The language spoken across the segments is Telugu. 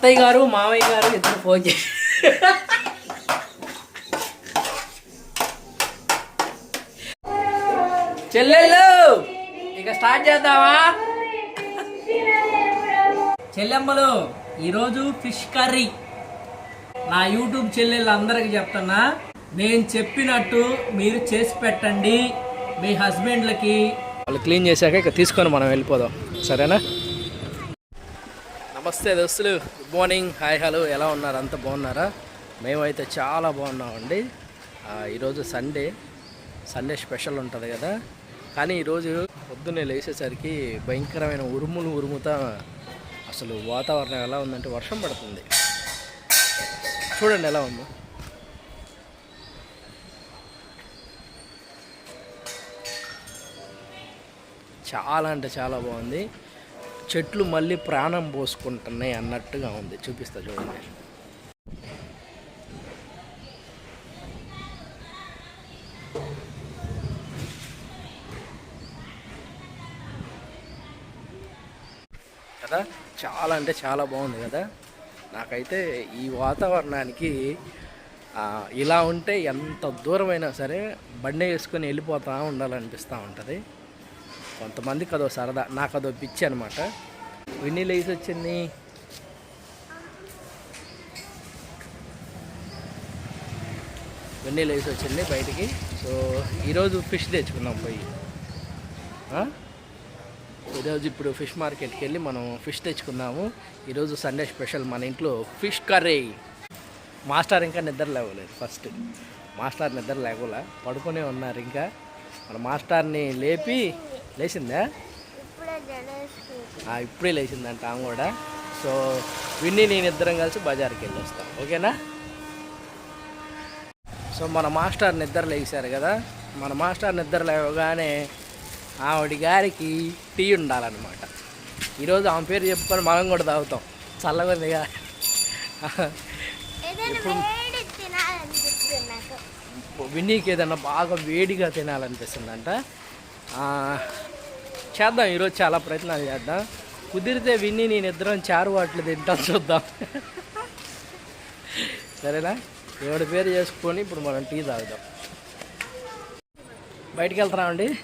అత్తయ్య గారు మామయ్య గారు ఇద్దరు ఫోన్ చేసి చెల్లెళ్ళు ఇక స్టార్ట్ చేద్దామా? చెల్లెమ్మలు ఈరోజు ఫిష్ కర్రీ. నా యూట్యూబ్ చెల్లెళ్ళు అందరికి చెప్తున్నా నేను చెప్పినట్టు మీరు చేసి పెట్టండి. మీ హస్బెండ్లకి వాళ్ళు క్లీన్ చేశాక ఇక తీసుకొని మనం వెళ్ళిపోదాం. సరేనా? నమస్తే దోస్తులు గుడ్ మార్నింగ్ హాయ్ హలో ఎలా ఉన్నారు? అంత బాగున్నారా? మేమైతే చాలా బాగున్నామండి. ఈరోజు సండే సండే స్పెషల్ ఉంటుంది కదా. కానీ ఈరోజు పొద్దున్నే లేచేసరికి భయంకరమైన ఉరుములు ఉరుముతా అసలు వాతావరణం ఎలా ఉందంటే వర్షం పడుతుంది. చూడండి ఎలా ఉందో. చాలా అంటే చాలా బాగుంది. చెట్లు మళ్ళీ ప్రాణం పోసుకుంటున్నాయి అన్నట్టుగా ఉంది. చూపిస్తా చూడండి. కదా? చాలా అంటే చాలా బాగుంది కదా? నాకైతే ఈ వాతావరణానికి ఇలా ఉంటే ఎంత దూరమైనా సరే బండి వేసుకొని వెళ్ళిపోతూ ఉండాలనిపిస్తూ ఉంటుంది. కొంతమందికి అదో సరదా నాకు అదో పిచ్చి అనమాట విన్నీ లేసి వచ్చింది. విన్నీ లేసి వచ్చింది బయటికి. సో ఈరోజు ఫిష్ తెచ్చుకుందాం పోయి. ఈరోజు ఇప్పుడు ఫిష్ మార్కెట్కి వెళ్ళి మనం ఫిష్ తెచ్చుకున్నాము. ఈరోజు సండే స్పెషల్ మన ఇంట్లో ఫిష్ కర్రీ. మాస్టర్ ఇంకా నిద్ర లేవలేదు ఫస్ట్. మాస్టర్ నిద్ర లేవలే పడుకునే ఉన్నారు ఇంకా. మన మాస్టర్ని లేపి లేచిందా? ఇప్పుడే లేచిందంట ఆమె కూడా. సో విన్ని నేను ఇద్దరం కలిసి బజార్కి వెళ్ళి వస్తాం ఓకేనా? సో మన మాస్టర్ నిద్ర లేచారు కదా. మన మాస్టర్ నిద్ర లేవగానే ఆవిడ గారికి టీ ఉండాలన్నమాట. ఈరోజు ఆమె పేరు చెప్పుకొని మనం కూడా తాగుతాం. చల్లగా ఉందిగా విన్నీకి ఏదన్నా బాగా వేడిగా తినాలనిపిస్తుందంట. చేద్దాం ఈరోజు చాలా ప్రయత్నాలు చేద్దాం. కుదిరితే విన్ని నేను ఇద్దరం చారు వాటిలో తింటాం చూద్దాం. సరేనా? ఎవడి పేరు చేసుకొని ఇప్పుడు మనం టీ తాగుదాం. బయటికి వెళ్తున్నామండి.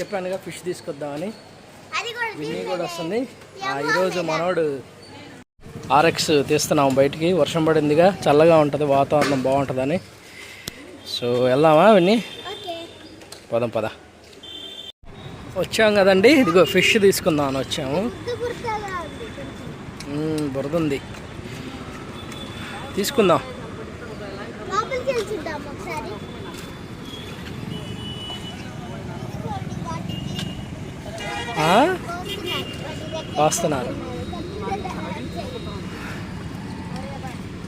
చెప్పానుగా ఫిష్ తీసుకొద్దామని. విన్నీ కూడా వస్తుంది. ఆ, ఈరోజు మనోడు ఆర్ఎక్స్ తీస్తున్నాం బయటికి. వర్షం పడిందిగా. చల్లగా ఉంటుంది వాతావరణం బాగుంటుందని. సో వెళ్దామా విన్నీ? పదం పద. వచ్చాం కదండి. ఇదిగో ఫిష్ తీసుకుందాం అని వచ్చాము. బురద ఉంది తీసుకుందాం. ఆ? వస్తున్నారు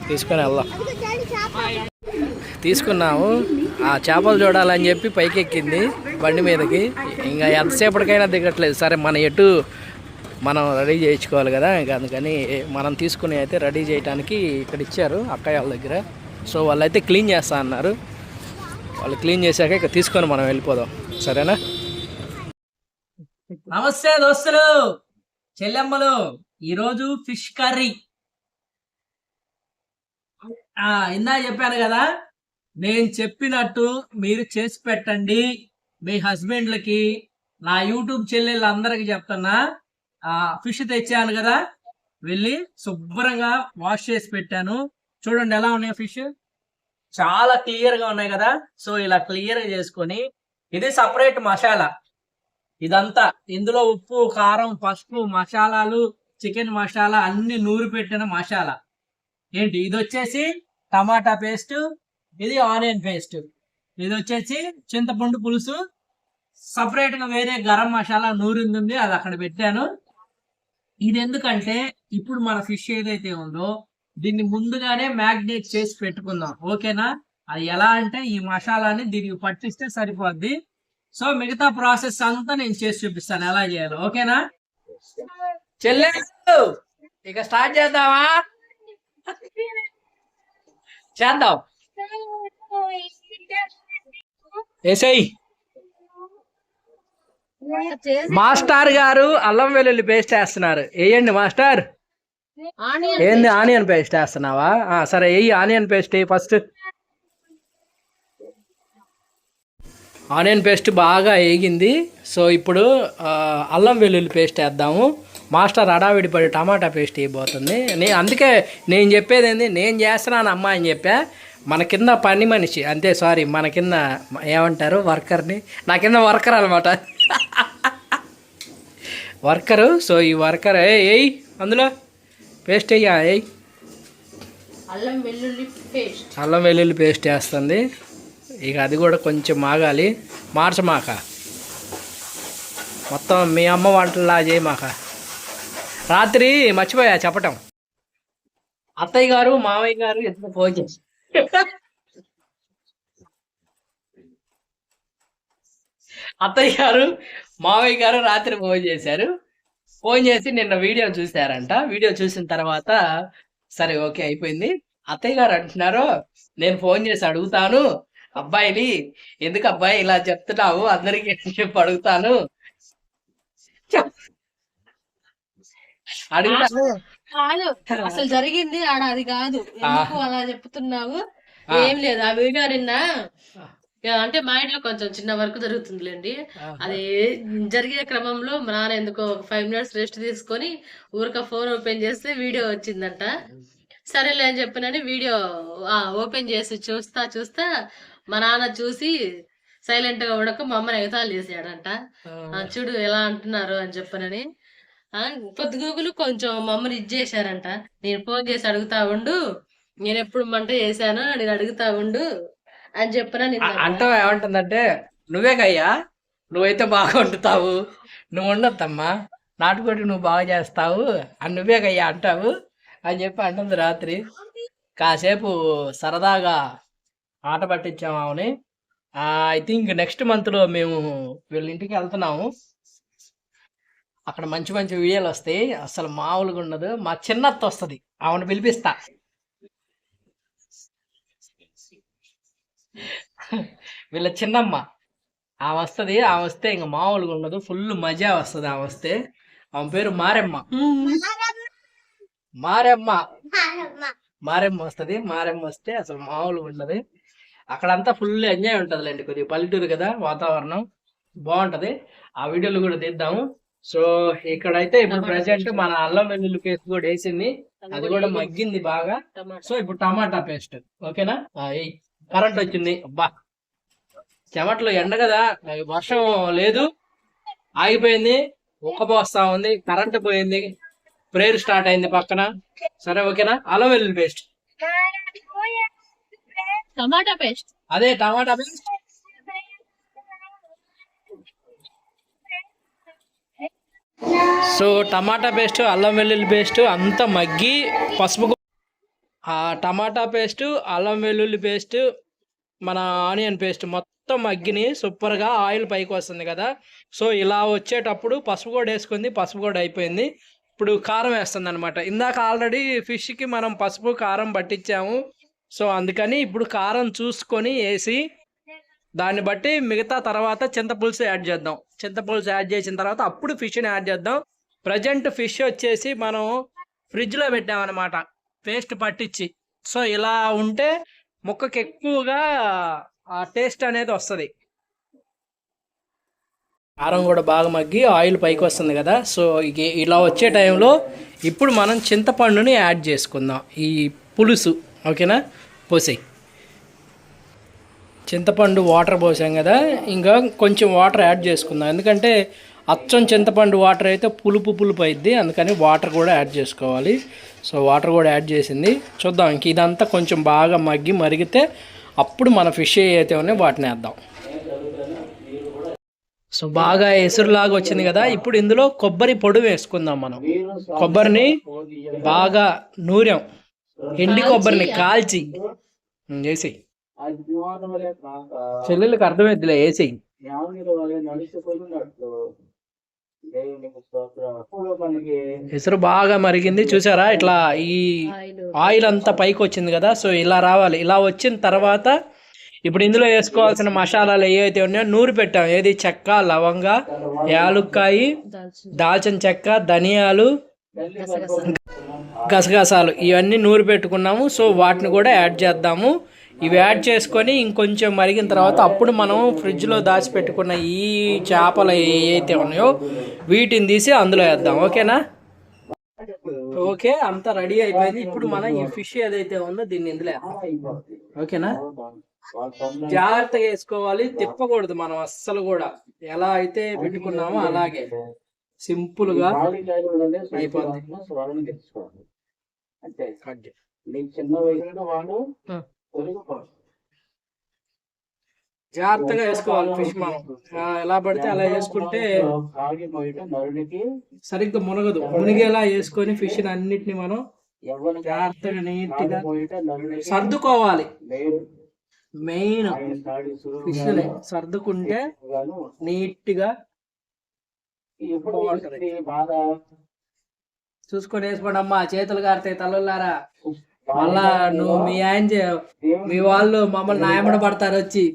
తీసుకొని వెళ్దాం. తీసుకున్నాము. ఆ చేపలు చూడాలని చెప్పి పైకి ఎక్కింది బండి మీదకి. ఇంకా ఎంతసేపటికైనా దిగట్లేదు. సరే మన ఎటు మనం రెడీ చేయించుకోవాలి కదా ఇంకా అందుకని మనం తీసుకుని అయితే రెడీ చేయడానికి ఇక్కడ ఇచ్చారు అక్కయ్య వాళ్ళ దగ్గర. సో వాళ్ళైతే క్లీన్ చేస్తా అన్నారు. వాళ్ళు క్లీన్ చేశాక ఇక తీసుకొని మనం వెళ్ళిపోదాం. సరేనా? నమస్తే దోస్తులు చెల్లెమ్మలు ఈరోజు ఫిష్ కర్రీ. ఇందా చెప్పాను కదా నేను చెప్పినట్టు మీరు చేసి పెట్టండి. మీ హస్బెండ్లకి నా యూట్యూబ్ చెల్లెళ్ళందరికీ చెప్తున్నా. ఆ ఫిష్ తెచ్చాను కదా వెళ్ళి శుభ్రంగా వాష్ చేసి పెట్టాను. చూడండి ఎలా ఉన్నాయి ఫిష్. చాలా క్లియర్గా ఉన్నాయి కదా సో ఇలా క్లియర్గా చేసుకొని ఇది సపరేట్ మసాలా. ఇదంతా ఇందులో ఉప్పు కారం పసుపు మసాలాలు చికెన్ మసాలా అన్ని నూరి పెట్టిన మసాలా. ఏంటి? ఇది వచ్చేసి టమాటా పేస్ట్ ఇది ఆనియన్ పేస్ట్. ఇది వచ్చేసి చింతపండు పులుసు. సపరేట్గా వేరే గరం మసాలా నూరింది ఉంది అది అక్కడ పెట్టాను. ఇది ఎందుకంటే ఇప్పుడు మన ఫిష్ ఏదైతే ఉందో దీన్ని ముందుగానే మ్యాగ్నేట్ చేసి పెట్టుకుందాం. ఓకేనా? అది ఎలా అంటే ఈ మసాలాని దీనికి పట్టిస్తే సరిపోద్ది. సో మిగతా ప్రాసెస్ అంతా నేను చేసి చూపిస్తాను. ఎలా చేయాలో. ఓకేనా? చెల్లె ఇక స్టార్ట్ చేద్దామా? చేద్దాం. ఏసై. మాస్టర్ గారు అల్లం వెల్లుల్లి పేస్ట్ వేస్తున్నారు. వేయండి మాస్టర్. ఏంది ఆనియన్ పేస్ట్ వేస్తున్నావా? సరే వెయ్యి onion paste first. Onion paste బాగా వేగింది. సో ఇప్పుడు అల్లం వెల్లుల్లి పేస్ట్ వేద్దాము. మాస్టర్ అడావిడి పడి టమాటా పేస్ట్ వేయబోతుంది. నే అందుకే నేను చెప్పేది ఏంది? నేను చేస్తున్నాను అమ్మా అని చెప్పా. మన కింద పని మనిషి అంతే సారీ మన కింద ఏమంటారు వర్కర్ని నా కింద వర్కర్ అనమాట వర్కరు సో ఈ వర్కర్ ఏయ్ అందులో పేస్ట్ వేయ్యా ఏయ్. అల్లం వెల్లుల్లి పేస్ట్ అల్లం వెల్లుల్లి పేస్ట్ వేస్తుంది ఇక అది కూడా కొంచెం మాగాలి. మార్చమాక. మొత్తం మీ అమ్మ వంటలా చేయమాక. రాత్రి మర్చిపోయా చెప్పటం. అత్తయ్య గారు మామయ్య గారు ఎత్తుకు ఫోన్ చేసి అత్తయ్య గారు మామయ్య గారు రాత్రి ఫోన్ చేశారు. ఫోన్ చేసి నిన్న వీడియో చూశారంట. వీడియో చూసిన తర్వాత సరే ఓకే అయిపోయింది. అత్తయ్య గారు అంటున్నారు నేను ఫోన్ చేసి అడుగుతాను. అబ్బాయిని ఎందుకు అబ్బాయి ఇలా చెప్తున్నావు? అందరికి చెప్పి అడుగుతాను? చెప్. కాదు. అసలు జరిగింది ఆడ అది కాదు. ఎందుకు అలా చెప్తున్నావు. ఏం లేదు. ఆ వీడియో నిన్న అంటే మా ఇంట్లో కొంచెం చిన్న వర్క్ జరుగుతుందిలేండి. అది జరిగే క్రమంలో మా నాన్న ఎందుకో ఫైవ్ మినిట్స్ రెస్ట్ తీసుకొని ఊరిక ఫోన్ ఓపెన్ చేస్తే వీడియో వచ్చిందంట. సరేలే అని చెప్పినని వీడియో ఓపెన్ చేసి చూస్తా చూస్తా మా నాన్న చూసి సైలెంట్గా ఉండక మా అమ్మని ఎగతాళి చేసాడంట చూడు ఎలా అంటున్నారు అని చెప్పనని. ఆ, పొద్దుగూకులు కొంచెం మా అమ్మని ఇది చేశారంట. నేను ఫోన్ చేసి అడుగుతా ఉండు. నేను ఎప్పుడు మంట చేశాను నేను అడుగుతా ఉండు అని చెప్పిన అంటావు ఏమంటుందంటే నువ్వే కయ్యా నువ్వైతే బాగా వండుతావు నువ్వు ఉండొద్దమ్మా నాటుకోటి నువ్వు బాగా చేస్తావు అని నువ్వే కయ్యా అంటావు అని చెప్పి అంటుంది రాత్రి. కాసేపు సరదాగా ఆట పట్టించాము ఆమెని. ఐ థింక్ నెక్స్ట్ మంత్లో మేము వీళ్ళ ఇంటికి వెళ్తున్నాము. అక్కడ మంచి మంచి వీడియోలు వస్తాయి. అసలు మామూలుగా ఉండదు. మా చిన్నత్త వస్తుంది. ఆమెను పిలిపిస్తా. వీళ్ళ చిన్నమ్మ. ఆమె వస్తుంది. ఆమె వస్తే ఇంకా మామూలుగా ఉండదు. ఫుల్ మజా వస్తుంది ఆమె వస్తే. ఆమె పేరు మారెమ్మ. మారెమ్మ. మారెమ్మ వస్తుంది. మారెమ్మ వస్తే అసలు మామూలుగా ఉండదు. అక్కడంతా ఫుల్ ఎంజాయ్ ఉంటుందిలేండి. కొద్దిగా పల్లెటూరు కదా వాతావరణం. బాగుంటది. ఆ వీడియోలు కూడా తీద్దాము. సో ఇక్కడైతే ఇప్పుడు ప్రజెంట్ మన అల్లం వెల్లుల్లి పేస్ట్ కూడా వేసింది. అది కూడా మగ్గింది బాగా. సో ఇప్పుడు టమాటా పేస్ట్. ఓకేనా? కరెంట్ వచ్చింది. అబ్బా. చెమట్లో ఎండ కదా. వర్షం లేదు. ఆగిపోయింది. ఉక్కపోస్తా ఉంది. కరెంట్ పోయింది. ప్రేయర్ స్టార్ట్ అయింది పక్కన. సరే ఓకేనా? అల్లం వెల్లుల్లి పేస్ట్. Tomato paste. అదే tomato paste. So tomato paste అల్లం వెల్లుల్లి పేస్ట్ అంతా మగ్గి పసుపు ఆ టమాటా పేస్ట్ అల్లం వెల్లుల్లి పేస్ట్ మన ఆనియన్ పేస్ట్ మొత్తం మగ్గిని సూపర్గా ఆయిల్ పైకి వస్తుంది కదా. సో ఇలా వచ్చేటప్పుడు పసుపు కూడా వేసుకుంది పసుపు కూడా అయిపోయింది. ఇప్పుడు కారం వేస్తుంది అనమాట ఇందాక ఆల్రెడీ ఫిష్కి మనం పసుపు కారం పట్టించాము. సో అందుకని ఇప్పుడు కారం చూసుకొని వేసి దాన్ని బట్టి మిగతా తర్వాత చింతపులుసు యాడ్ చేద్దాం. చింతపులుసు యాడ్ చేసిన తర్వాత అప్పుడు ఫిష్ని యాడ్ చేద్దాం. ప్రజెంట్ ఫిష్ వచ్చేసి మనం ఫ్రిడ్జ్లో పెట్టామన్నమాట పేస్ట్ పట్టించి సో ఇలా ఉంటే ముక్కకి ఎక్కువగా ఆ టేస్ట్ అనేది వస్తుంది. కారం కూడా బాగా మగ్గి ఆయిల్ పైకి వస్తుంది కదా. సో ఇక ఇలా వచ్చే టైంలో ఇప్పుడు మనం చింతపండుని యాడ్ చేసుకుందాం. ఈ పులుసు ఓకేనా? పోసేయి. చింతపండు వాటర్ పోసాం కదా ఇంకా కొంచెం వాటర్ యాడ్ చేసుకుందాం. ఎందుకంటే అచ్చం చింతపండు వాటర్ అయితే పులుపు పులుపు అయిద్ది అందుకని వాటర్ కూడా యాడ్ చేసుకోవాలి. సో వాటర్ కూడా యాడ్ చేసింది. చూద్దాం ఇంక ఇదంతా కొంచెం బాగా మగ్గి మరిగితే అప్పుడు మన ఫిష్ అయితే ఉన్నాయి వాటిని వేద్దాం. సో బాగా ఎసురులాగా వచ్చింది కదా ఇప్పుడు ఇందులో కొబ్బరి పొడి వేసుకుందాం మనం. కొబ్బరిని బాగా నూరాం. ఎండి కొబ్బరిని కాల్చి చేసేయి చెల్లెళ్ళకి అర్థమైద్దిలే వేసేయి ఎసురు బాగా మరిగింది. చూసారా? ఇట్లా ఈ ఆయిల్. అంతా పైకి వచ్చింది కదా సో ఇలా రావాలి. ఇలా వచ్చిన తర్వాత ఇప్పుడు ఇందులో వేసుకోవాల్సిన మసాలాలు ఏవైతే ఉన్నాయో నూరు పెట్టాం. ఏది? చెక్క లవంగ యాలుక్కాయి దాల్చిన దాల్చిన చెక్క ధనియాలు గసగసాలు. ఇవన్నీ నూరు పెట్టుకున్నాము. సో వాటిని కూడా యాడ్ చేద్దాము. ఇవి యాడ్ చేసుకొని ఇంకొంచెం మరిగిన తర్వాత అప్పుడు మనం ఫ్రిడ్జ్లో దాచిపెట్టుకున్న ఈ చేపలు ఏవైతే ఉన్నాయో వీటిని తీసి అందులో వేద్దాం. ఓకేనా? ఓకే అంతా రెడీ అయిపోయింది. ఇప్పుడు మనం ఈ ఫిష్ ఏదైతే ఉందో దీన్ని ఇందులో వేద్దాం. ఓకేనా? జాగ్రత్తగా వేసుకోవాలి. తిప్పకూడదు మనం అస్సలు కూడా. ఎలా అయితే పెట్టుకున్నామో అలాగే. సింపుల్గా. నీకు చిన్న వయసులో వాడు జాగ్రత్తగా వేసుకోవాలి ఫిష్ మనం ఎలా పడితే అలా వేసుకుంటే సరిగ్గా మునగదు. మునిగేలా వేసుకొని ఫిష్ అన్నిటిని మనం జాగ్రత్తగా నీట్గా సర్దుకోవాలి. మెయిన్ ఫిష్ సర్దుకుంటే నీట్గా చూసుకొని వేసుకోండి అమ్మా చేతులు గారితే తలలారా మళ్ళా నువ్వు మీ ఆయన మీ వాళ్ళు మమ్మల్ని నాయమడ పడతారు వచ్చి.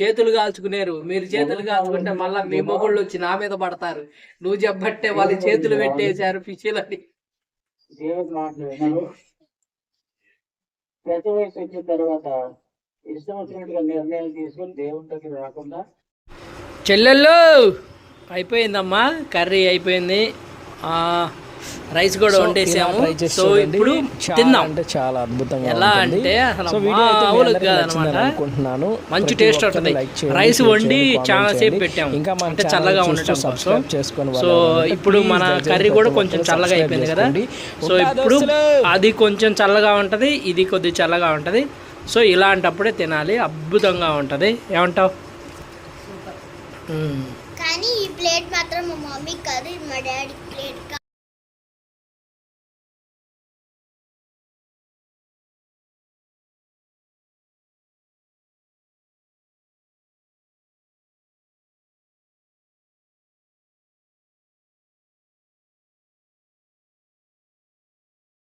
చేతులు కాల్చుకునేరు. మీరు చేతులు కాల్చుకుంటే మళ్ళా మీ మొగుళ్ళు వచ్చి నా మీద పడతారు. నువ్వు చెప్పబట్టే వాళ్ళు చేతులు పెట్టేశారు వినరు పెద్ద వయసు వచ్చిన తర్వాత ఇష్టం వచ్చినట్టుగా నిర్ణయాలు తీసుకొని దగ్గర రాకుండా చెల్లెళ్ళు అయిపోయిందమ్మా. కర్రీ అయిపోయింది. ఆ, రైస్ కూడా వండేసాము. సో ఇప్పుడు తిందాం అంటే చాలా అద్భుతంగా ఎలా ఉంటుంది. అంటే అసలు కాదనమాట అనుకుంటున్నాను. మంచి టేస్ట్ ఉంటుంది. రైస్ వండి చాలా సేపు. పెట్టాము. ఇంకా అంటే చల్లగా ఉండటం కోసం. చేసుకొని సో ఇప్పుడు మన కర్రీ కూడా కొంచెం చల్లగా అయిపోయింది కదా. సో ఇప్పుడు. అది కొంచెం చల్లగా ఉంటది ఇది కొద్ది చల్లగా ఉంటది. సో ఇలాంటప్పుడే తినాలి. అద్భుతంగా ఉంటది. ఏమంటావు? కానీ ఈ ప్లేట్ మాత్రం మా మమ్మీ కాదు మా డాడీ ప్లేట్